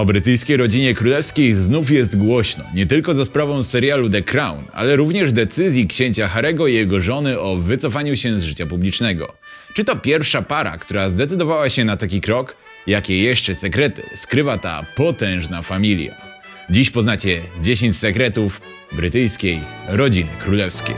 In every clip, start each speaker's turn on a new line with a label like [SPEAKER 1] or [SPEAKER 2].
[SPEAKER 1] O brytyjskiej rodzinie królewskiej znów jest głośno, nie tylko za sprawą serialu The Crown, ale również decyzji księcia Harego i jego żony o wycofaniu się z życia publicznego. Czy to pierwsza para, która zdecydowała się na taki krok? Jakie jeszcze sekrety skrywa ta potężna familia? Dziś poznacie 10 sekretów brytyjskiej rodziny królewskiej.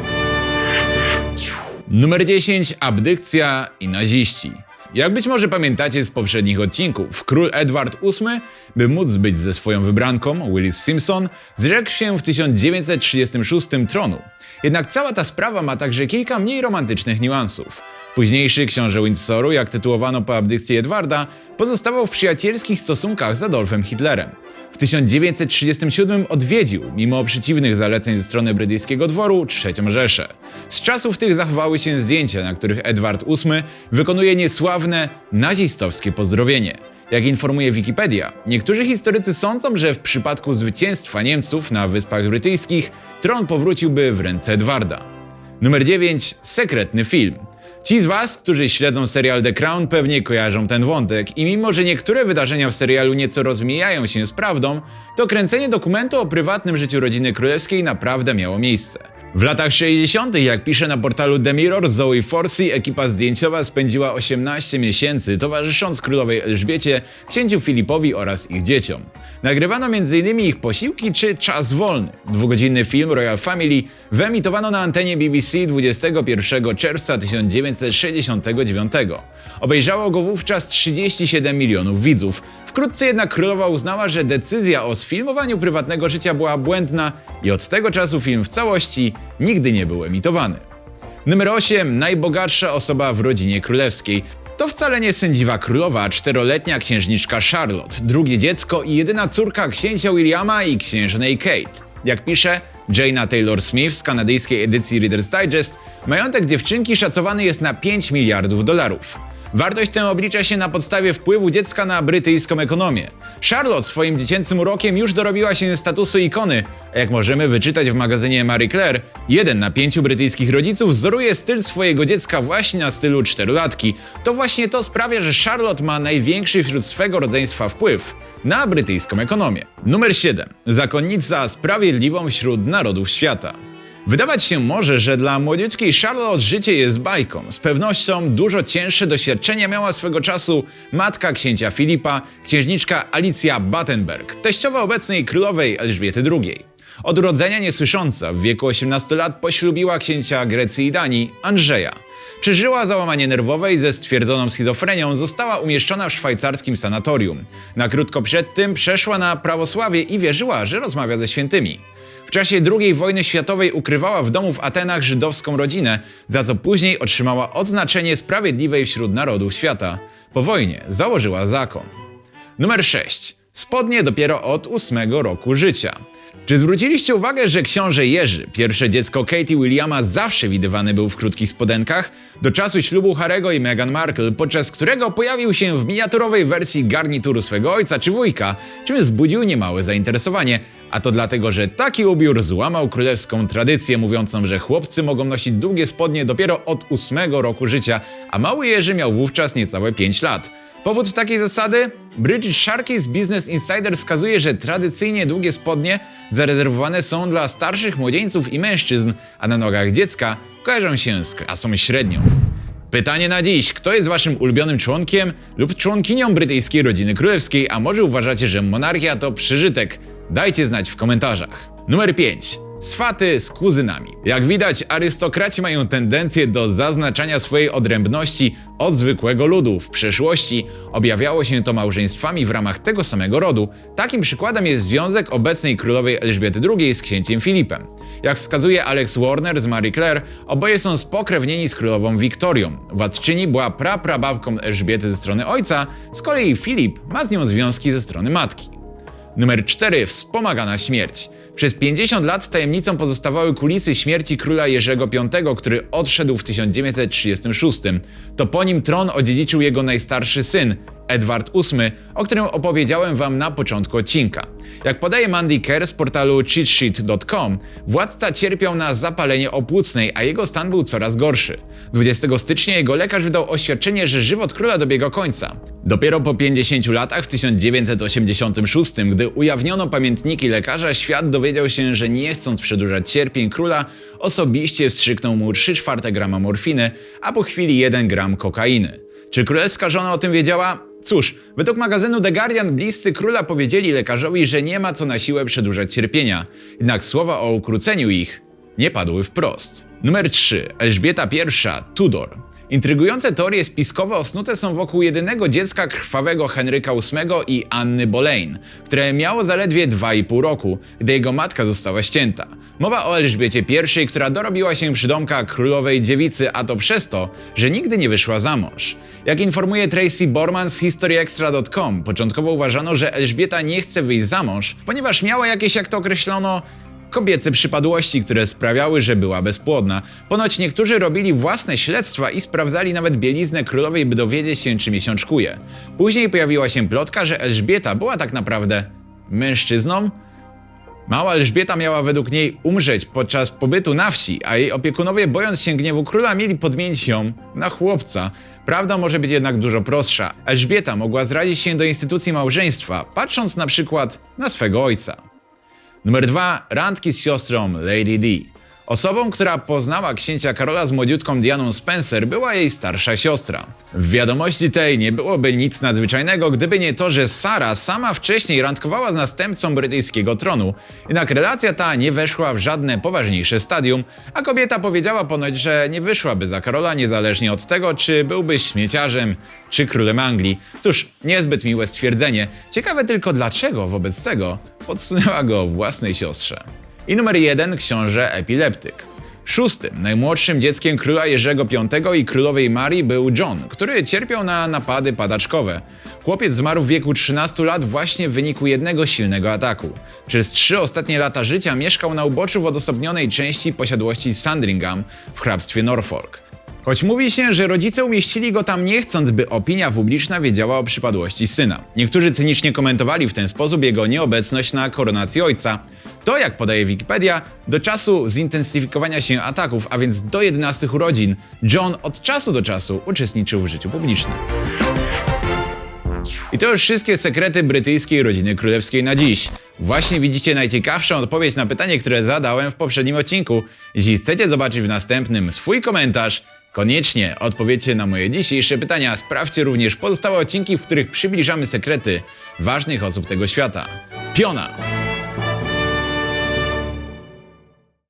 [SPEAKER 1] Numer 10. Abdykcja i naziści. Jak być może pamiętacie z poprzednich odcinków, król Edward VIII, by móc być ze swoją wybranką, Willis Simpson, zrzekł się w 1936 tronu. Jednak cała ta sprawa ma także kilka mniej romantycznych niuansów. Późniejszy książę Windsoru, jak tytułowano po abdykcji Edwarda, pozostawał w przyjacielskich stosunkach z Adolfem Hitlerem. W 1937 odwiedził, mimo przeciwnych zaleceń ze strony brytyjskiego dworu, III Rzeszę. Z czasów tych zachowały się zdjęcia, na których Edward VIII wykonuje niesławne nazistowskie pozdrowienie. Jak informuje Wikipedia, niektórzy historycy sądzą, że w przypadku zwycięstwa Niemców na Wyspach Brytyjskich tron powróciłby w ręce Edwarda. Numer 9. Sekretny film. Ci z Was, którzy śledzą serial The Crown, pewnie kojarzą ten wątek i mimo, że niektóre wydarzenia w serialu nieco rozmijają się z prawdą, to kręcenie dokumentu o prywatnym życiu rodziny królewskiej naprawdę miało miejsce. W latach 60., jak pisze na portalu The Mirror, Zoe Forsey, ekipa zdjęciowa spędziła 18 miesięcy towarzysząc królowej Elżbiecie, księciu Filipowi oraz ich dzieciom. Nagrywano m.in. ich posiłki czy czas wolny. Dwugodzinny film Royal Family wyemitowano na antenie BBC 21 czerwca 1969. Obejrzało go wówczas 37 milionów widzów. Wkrótce jednak królowa uznała, że decyzja o sfilmowaniu prywatnego życia była błędna i od tego czasu film w całości nigdy nie był emitowany. Numer 8. Najbogatsza osoba w rodzinie królewskiej. To wcale nie sędziwa królowa, czteroletnia księżniczka Charlotte, drugie dziecko i jedyna córka księcia Williama i księżnej Kate. Jak pisze Jaina Taylor-Smith z kanadyjskiej edycji Reader's Digest, majątek dziewczynki szacowany jest na 5 miliardów dolarów. Wartość tę oblicza się na podstawie wpływu dziecka na brytyjską ekonomię. Charlotte swoim dziecięcym urokiem już dorobiła się statusu ikony, a jak możemy wyczytać w magazynie Marie Claire, jeden na pięciu brytyjskich rodziców wzoruje styl swojego dziecka właśnie na stylu czterolatki. To właśnie to sprawia, że Charlotte ma największy wśród swego rodzeństwa wpływ na brytyjską ekonomię. Numer 7. Zakonnica sprawiedliwą wśród narodów świata. Wydawać się może, że dla młodziutkiej Charlotte życie jest bajką. Z pewnością dużo cięższe doświadczenia miała swego czasu matka księcia Filipa, księżniczka Alicja Battenberg, teściowa obecnej królowej Elżbiety II. Od urodzenia niesłysząca, w wieku 18 lat poślubiła księcia Grecji i Danii, Andrzeja. Przeżyła załamanie nerwowe i ze stwierdzoną schizofrenią została umieszczona w szwajcarskim sanatorium. Na krótko przed tym przeszła na prawosławie i wierzyła, że rozmawia ze świętymi. W czasie II wojny światowej ukrywała w domu w Atenach żydowską rodzinę, za co później otrzymała odznaczenie sprawiedliwej wśród narodów świata. Po wojnie założyła zakon. Numer 6. Spodnie dopiero od ósmego roku życia. Czy zwróciliście uwagę, że książę Jerzy, pierwsze dziecko Katie Williama, zawsze widywany był w krótkich spodenkach? Do czasu ślubu Harego i Meghan Markle, podczas którego pojawił się w miniaturowej wersji garnituru swego ojca czy wujka, czym wzbudził niemałe zainteresowanie. A to dlatego, że taki ubiór złamał królewską tradycję mówiącą, że chłopcy mogą nosić długie spodnie dopiero od ósmego roku życia, a mały Jerzy miał wówczas niecałe 5 lat. Powód takiej zasady? Bridget Sharkey z Business Insider wskazuje, że tradycyjnie długie spodnie zarezerwowane są dla starszych młodzieńców i mężczyzn, a na nogach dziecka kojarzą się z klasą średnią. Pytanie na dziś. Kto jest waszym ulubionym członkiem lub członkinią brytyjskiej rodziny królewskiej, a może uważacie, że monarchia to przeżytek? Dajcie znać w komentarzach. Numer 5. Swaty z kuzynami. Jak widać, arystokraci mają tendencję do zaznaczania swojej odrębności od zwykłego ludu. W przeszłości objawiało się to małżeństwami w ramach tego samego rodu. Takim przykładem jest związek obecnej królowej Elżbiety II z księciem Filipem. Jak wskazuje Alex Warner z Marie Claire, oboje są spokrewnieni z królową Wiktorią. Władczyni była praprababką Elżbiety ze strony ojca, z kolei Filip ma z nią związki ze strony matki. Numer 4. Wspomagana śmierć. Przez 50 lat tajemnicą pozostawały kulisy śmierci króla Jerzego V, który odszedł w 1936. To po nim tron odziedziczył jego najstarszy syn, Edward VIII, o którym opowiedziałem wam na początku odcinka. Jak podaje Mandy Kerr z portalu cheatsheet.com, władca cierpiał na zapalenie opłucnej, a jego stan był coraz gorszy. 20 stycznia jego lekarz wydał oświadczenie, że żywot króla dobiega końca. Dopiero po 50 latach, w 1986, gdy ujawniono pamiętniki lekarza, świat dowiedział się, że nie chcąc przedłużać cierpień króla, osobiście wstrzyknął mu 3 czwarte grama morfiny, a po chwili 1 gram kokainy. Czy królewska żona o tym wiedziała? Cóż, według magazynu The Guardian bliscy króla powiedzieli lekarzowi, że nie ma co na siłę przedłużać cierpienia. Jednak słowa o ukróceniu ich nie padły wprost. Numer 3. Elżbieta I. Tudor. Intrygujące teorie spiskowe osnute są wokół jedynego dziecka krwawego Henryka VIII i Anny Boleyn, które miało zaledwie 2,5 roku, gdy jego matka została ścięta. Mowa o Elżbiecie I, która dorobiła się przydomka królowej dziewicy, a to przez to, że nigdy nie wyszła za mąż. Jak informuje Tracy Borman z historyextra.com, początkowo uważano, że Elżbieta nie chce wyjść za mąż, ponieważ miała jakieś, jak to określono, kobiece przypadłości, które sprawiały, że była bezpłodna. Ponoć niektórzy robili własne śledztwa i sprawdzali nawet bieliznę królowej, by dowiedzieć się, czy miesiączkuje. Później pojawiła się plotka, że Elżbieta była tak naprawdę mężczyzną. Mała Elżbieta miała według niej umrzeć podczas pobytu na wsi, a jej opiekunowie, bojąc się gniewu króla, mieli podmienić ją na chłopca. Prawda może być jednak dużo prostsza. Elżbieta mogła zrazić się do instytucji małżeństwa, patrząc na przykład na swego ojca. Numer 2. Randki z siostrą Lady D. Osobą, która poznała księcia Karola z młodziutką Dianą Spencer, była jej starsza siostra. W wiadomości tej nie byłoby nic nadzwyczajnego, gdyby nie to, że Sara sama wcześniej randkowała z następcą brytyjskiego tronu. Jednak relacja ta nie weszła w żadne poważniejsze stadium, a kobieta powiedziała ponoć, że nie wyszłaby za Karola niezależnie od tego, czy byłby śmieciarzem, czy królem Anglii. Cóż, niezbyt miłe stwierdzenie. Ciekawe tylko dlaczego wobec tego podsunęła go własnej siostrze. I numer jeden książę epileptyk. Szóstym, najmłodszym dzieckiem króla Jerzego V i królowej Marii był John, który cierpiał na napady padaczkowe. Chłopiec zmarł w wieku 13 lat właśnie w wyniku jednego silnego ataku. Przez trzy ostatnie lata życia mieszkał na uboczu w odosobnionej części posiadłości Sandringham w hrabstwie Norfolk. Choć mówi się, że rodzice umieścili go tam nie chcąc, by opinia publiczna wiedziała o przypadłości syna. Niektórzy cynicznie komentowali w ten sposób jego nieobecność na koronacji ojca. To, jak podaje Wikipedia, do czasu zintensyfikowania się ataków, a więc do 11 urodzin, John od czasu do czasu uczestniczył w życiu publicznym. I to już wszystkie sekrety brytyjskiej rodziny królewskiej na dziś. Właśnie widzicie najciekawszą odpowiedź na pytanie, które zadałem w poprzednim odcinku. Jeśli chcecie zobaczyć w następnym swój komentarz, koniecznie odpowiedzcie na moje dzisiejsze pytania. Sprawdźcie również pozostałe odcinki, w których przybliżamy sekrety ważnych osób tego świata. Piona!